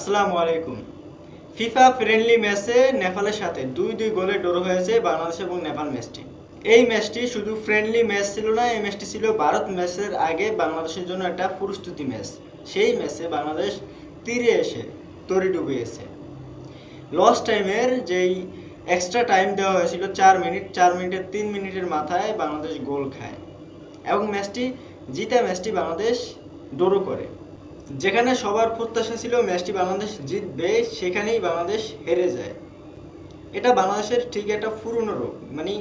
আসসালামু আলাইকুম। FIFA friendly ম্যাচে নেপালের সাথে দুই দুই গোলে ড্র হয়েছে বাংলাদেশ এবং নেপাল ম্যাচটি। এই ম্যাচটি শুধু ফ্রেন্ডলি ম্যাচ ছিল না, এই ম্যাচটি ছিল ভারত ম্যাচের আগে বাংলাদেশের জন্য একটা প্রস্তুতি ম্যাচ। সেই ম্যাচে বাংলাদেশ তীরে এসে তরি ডুবিয়েছে। লস টাইমের যেই এক্সট্রা টাইম দেওয়া হয়েছিল চার মিনিট, চার মিনিটের তিন মিনিটের মাথায় বাংলাদেশ গোল খায়। এবং ম্যাচটি, জিতা ম্যাচটি বাংলাদেশ ড্র করে। যেখানে সবার প্রত্যাশা ছিল ম্যাচটি বাংলাদেশ জিতবে, সেখানেই বাংলাদেশ হেরে যায়। এটা বাংলাদেশের ঠিক একটা পুরনো রোগ মানে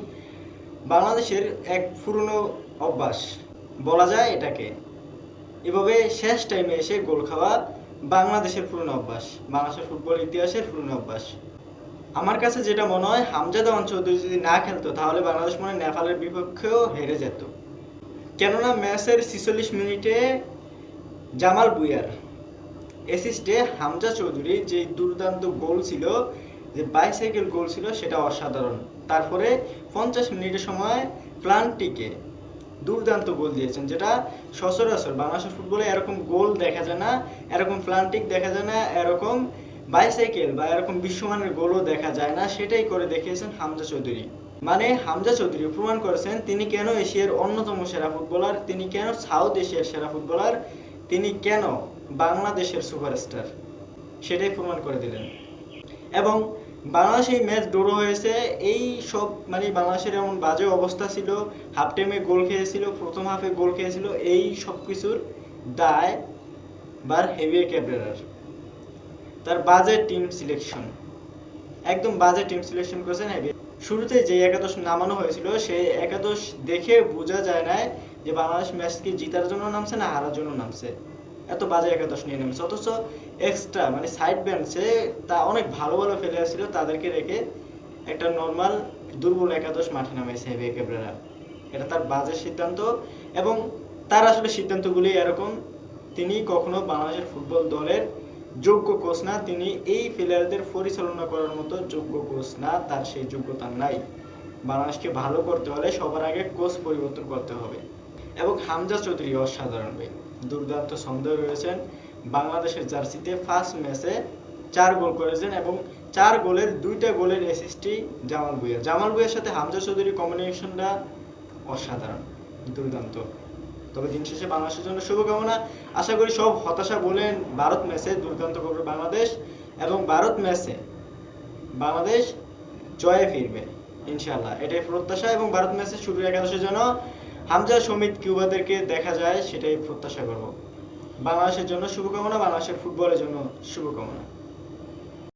বাংলাদেশের এক পুরনো অভ্যাস, বলা যায় এটাকে। এভাবে শেষ টাইমে এসে গোল খাওয়া বাংলাদেশের পুরনো অভ্যাস, বাংলাদেশের ফুটবল ইতিহাসের পুরনো অভ্যাস। আমার কাছে যেটা মনে হয়, হামজাদা চৌধুরী যদি না খেলতো, তাহলে বাংলাদেশ মনে নেপালের বিপক্ষেও হেরে যেত। কেননা ম্যাচের ছিচল্লিশ মিনিটে জামাল বুয়ার অ্যাসিস্টে হামজা চৌধুরী যে দুর্দান্ত গোল ছিল, যে বাইসাইকেল গোল ছিল, সেটা অসাধারণ। তারপরে পঞ্চাশ মিনিটের সময় প্লান্টিকে দুর্দান্ত গোল দিয়েছেন, যেটা সচরাচর বাংলাদেশের ফুটবলে এরকম গোল দেখা যায় না, এরকম প্লান্টিক দেখা যায় না, এরকম বাইসাইকেল বা এরকম বিশ্বমানের গোলও দেখা যায় না, সেটাই করে দেখিয়েছেন হামজা চৌধুরী। মানে হামজা চৌধুরী প্রমাণ করেছেন তিনি কেন এশিয়ার অন্যতম সেরা ফুটবলার, তিনি কেন সাউথ এশিয়ার সেরা ফুটবলার তিনি কেন বাংলাদেশের সুপারস্টার? সেটাই প্রমাণ করে দিলেন। এবং বাংলাদেশ এই ম্যাচ ড্র হয়েছে, এই সব মানে বাংলাদেশের এমন বাজে অবস্থা ছিল হাফ টাইমে গোল খেয়েছিল, প্রথম হাফে গোল খেয়েছিল, এই সব কিছুর দায় বার হেভিয়ার ক্যাবরেরার। তার বাজে টিম সিলেকশন একদম বাজে টিম সিলেকশন করেছেন হেভি শুরুতে যে একাদশ নামানো হয়েছিল, সেই একাদশ দেখে বোঝা যায় না যে বাংলাদেশ ম্যাচ কি জিতার জন্য নামছে না হারার জন্য নামছে। এত বাজে একাদশ নিয়ে নেমেছে। অথচ এক্সট্রা মানে সাইড বেঞ্চে তা অনেক ভালো ভালো ফেলে আসছিল, তাদেরকে রেখে একটা নর্মাল দুর্বল একাদশ মাঠে নামাইছে হেভি ক্যাবরেরা এটা তার বাজে সিদ্ধান্ত এবং তার আসলে সিদ্ধান্তগুলি এরকম, তিনি কখনো বাংলাদেশের ফুটবল দলের যোগ্য কোচ না, তিনি এই প্লেয়ারদের পরিচালনা করার মতো যোগ্য কোচ না, তার সেই যোগ্যতা নাই। বাংলাদেশকে ভালো করতে হলে সবার আগে কোচ পরিবর্তন করতে হবে। এবং হামজা চৌধুরী অসাধারণ ভাই। দুর্দান্ত ছন্দ রয়েছেন। বাংলাদেশের জার্সিতে ফার্স্ট ম্যাচে চার গোল করেছেন এবং চার গোলের দুইটা গোলের অ্যাসিস্টই জামাল ভুঁইয়া। জামাল ভুঁইয়ার সাথে হামজা চৌধুরী কম্বিনেশনটা অসাধারণ, দুর্দান্ত। তবে দিন শেষে বাংলাদেশের জন্য শুভকামনা। আশা করি সব হতাশা বলেন ভারত ম্যাচে দুর্দান্ত করবে বাংলাদেশ এবং ভারত ম্যাচে বাংলাদেশ জয়ে ফিরবে ইনশাল্লাহ এটাই প্রত্যাশা এবং ভারত ম্যাচে শুরু একাদশের জন্য হামজা সমিত কিউবাদেরকে দেখা যায়, সেটাই প্রত্যাশা করব। বাংলাদেশের জন্য শুভকামনা, বাংলাদেশের ফুটবলের জন্য শুভকামনা।